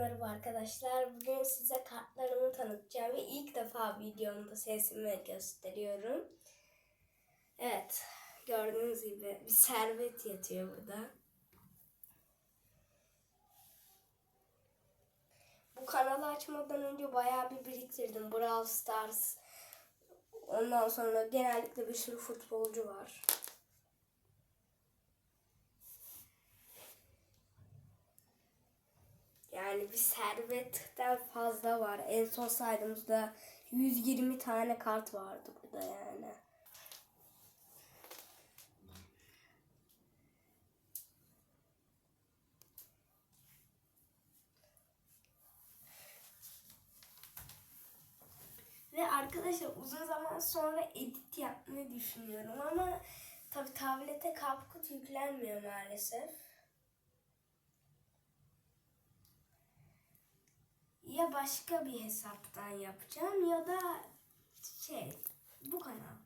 Merhaba arkadaşlar. Bugün size kartlarımı tanıtacağım ve ilk defa videomda sesimi gösteriyorum. Evet, gördüğünüz gibi bir servet yatıyor burada. Bu kanalı açmadan önce bayağı bir biriktirdim. Brawl Stars. Ondan sonra genellikle bir sürü futbolcu var. Yani bir servetten fazla var. En son saydığımızda 120 tane kart vardı burada yani. Ve arkadaşlar uzun zaman sonra edit yapmayı düşünüyorum ama tabi tablete CapCut yüklenmiyor maalesef. ya başka bir hesaptan yapacağım ya da şey bu kanal.